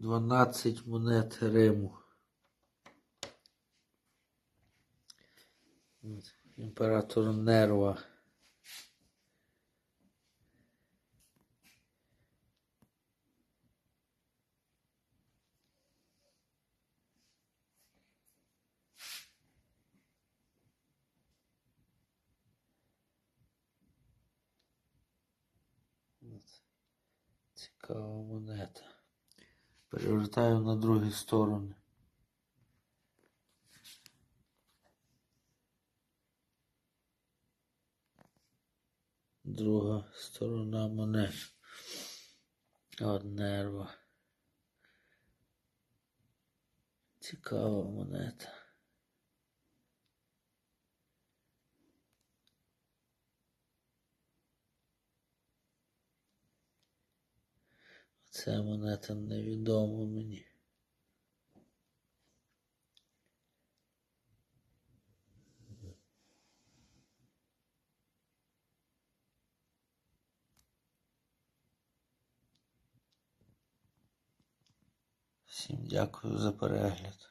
12 монет Риму. Імператор Нерва. Цікава монета. Перевертаю на другі сторони. Друга сторона мене От нерва. Цікава монета. Це монета невідома мені. Всім дякую за перегляд.